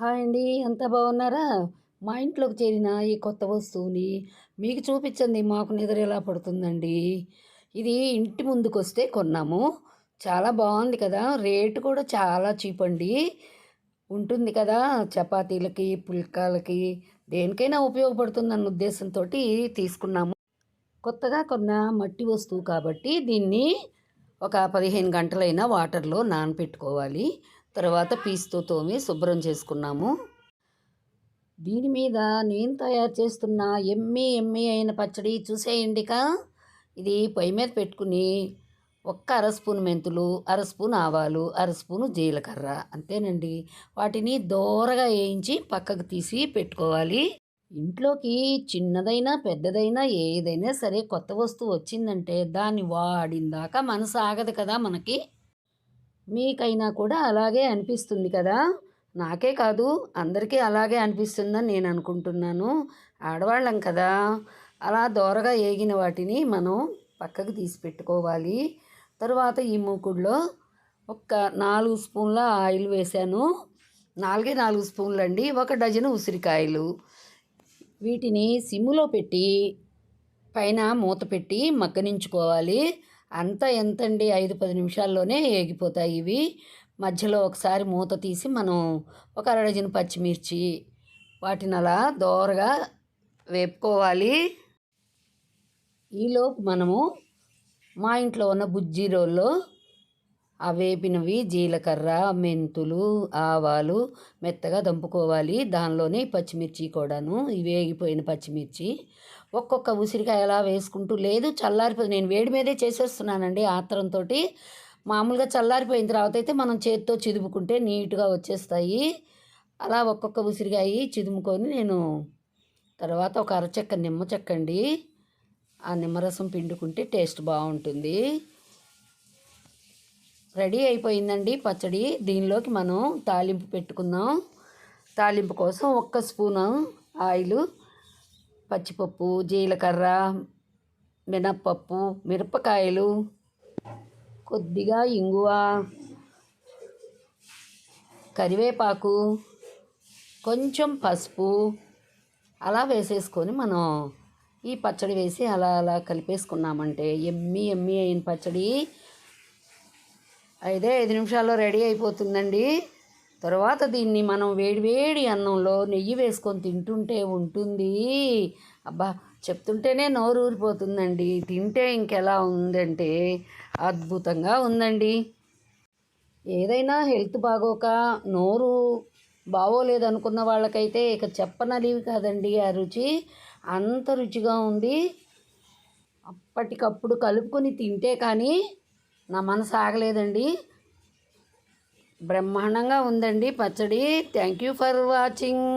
Hi అండి. అంతా బాగున్నారా? మా ఇంట్లోకి చేరిన ఈ కొత్త వస్తువుని మీకు చూపించండి మాకు నిద్ర ఎలా పడుతుందండి? ఇది ఇంటి ముందుకు వస్తే కొన్నాము. చాలా బాగుంది కదా? రేటు కూడా చాలా చీప్ అండి. ఉంటుంది కదా చపాతీలకి పుల్కాలకి. దేనికైనా ఉపయోగపడుతుంది అన్న ఉద్దేశంతో తీసుకున్నాము. కొత్తగా కొన్న మట్టి వస్తువు కాబట్టి దీన్ని ఒక పదిహేను గంటలైనా వాటర్లో నానపెట్టుకోవాలి. తర్వాత పీస్తో తోమి శుభ్రం చేసుకున్నాము. దీని మీద నేను తయారు చేస్తున్న ఎమ్మి ఎమ్మి అయిన పచ్చడి చూసేయండిక? ఇది పొయ్యి మీద పెట్టుకుని ఒక్క అర స్పూన్ మెంతులు అర స్పూన్ ఆవాలు అర స్పూను జీలకర్ర అంతేనండి. వాటిని దోరగా వేయించి పక్కకు తీసి పెట్టుకోవాలి. ఇంట్లోకి చిన్నదైనా పెద్దదైనా ఏదైనా సరే కొత్త వస్తువు వచ్చిందంటే దాన్ని వాడిందాక మనసు ఆగదు కదా మనకి. మీకైనా కూడా అలాగే అనిపిస్తుంది కదా? నాకే కాదు అందరికీ అలాగే అనిపిస్తుందని నేను అనుకుంటున్నాను. ఆడవాళ్ళం కదా? అలా దోరగా ఏగిన వాటిని మనం పక్కకు తీసి పెట్టుకోవాలి. తర్వాత ఈ మూకుడులో ఒక నాలుగు స్పూన్ల ఆయిల్ వేసాను నాలుగే నాలుగు స్పూన్లు అండి ఒక డజను ఉసిరికాయలు. వీటిని సిమ్ములో పెట్టి పైన మూత పెట్టి మగ్గనించుకోవాలి. అంతా ఎంతండి? ఐదు పది నిమిషాల్లోనే ఏగిపోతాయి ఇవి. మధ్యలో ఒకసారి మూత తీసి మనం ఒక అరడజన పచ్చిమిర్చి వాటిని అలా దోరగా వేపుకోవాలి. ఈలోపు మనము మా ఇంట్లో ఉన్న బుజ్జీ రోల్లో ఆ వేపినవి జీలకర్ర మెంతులు ఆవాలు మెత్తగా దంపుకోవాలి. దానిలోనే పచ్చిమిర్చి కూడాను. ఈ వేగిపోయిన పచ్చిమిర్చి. ఒక్కొక్క ఉసిరికాయ అలా వేసుకుంటూ లేదు చల్లారిపోయి నేను వేడి మీదే చేసేస్తున్నానండి ఆత్రంతో మామూలుగా చల్లారిపోయిన తర్వాత అయితే మనం చేతితో చిదుముకుంటే నీట్గా వచ్చేస్తాయి. అలా ఒక్కొక్క ఉసిరికాయ చిదుముకొని నేను తర్వాత ఒక అరచెక్క నిమ్మ చెక్కండి. ఆ నిమ్మరసం పిండుకుంటే టేస్ట్ బాగుంటుంది. రెడీ అయిపోయిందండి పచ్చడి. దీనిలోకి మనం తాలింపు పెట్టుకుందాం. తాలింపు కోసం ఒక్క స్పూను ఆయిల్ పచ్చిపప్పు జీలకర్ర మినప్పప్పు మిరపకాయలు కొద్దిగా ఇంగువ కరివేపాకు కొంచెం పసుపు. అలా వేసేసుకొని మనం ఈ పచ్చడి వేసి అలా అలా కలిపేసుకున్నామంటే ఎమ్మి ఎమ్మి అయిన పచ్చడి. అయితే ఐదు నిమిషాల్లో రెడీ అయిపోతుందండి. తర్వాత దీన్ని మనం వేడి వేడి అన్నంలో నెయ్యి వేసుకొని తింటుంటే ఉంటుంది. అబ్బా చెప్తుంటేనే నోరు ఊరిపోతుందండి. తింటే ఇంకెలా ఉందంటే అద్భుతంగా ఉందండి. ఏదైనా హెల్త్ బాగోక నోరు బాగోలేదు అనుకున్న వాళ్ళకైతే ఇక చెప్పనలివి కాదండి ఆ రుచి. అంత రుచిగా ఉంది. అప్పటికప్పుడు కలుపుకొని తింటే కానీ నా మనసు ఆగలేదండి. బ్రహ్మాండంగా ఉందండి పచ్చడి. Thank you for watching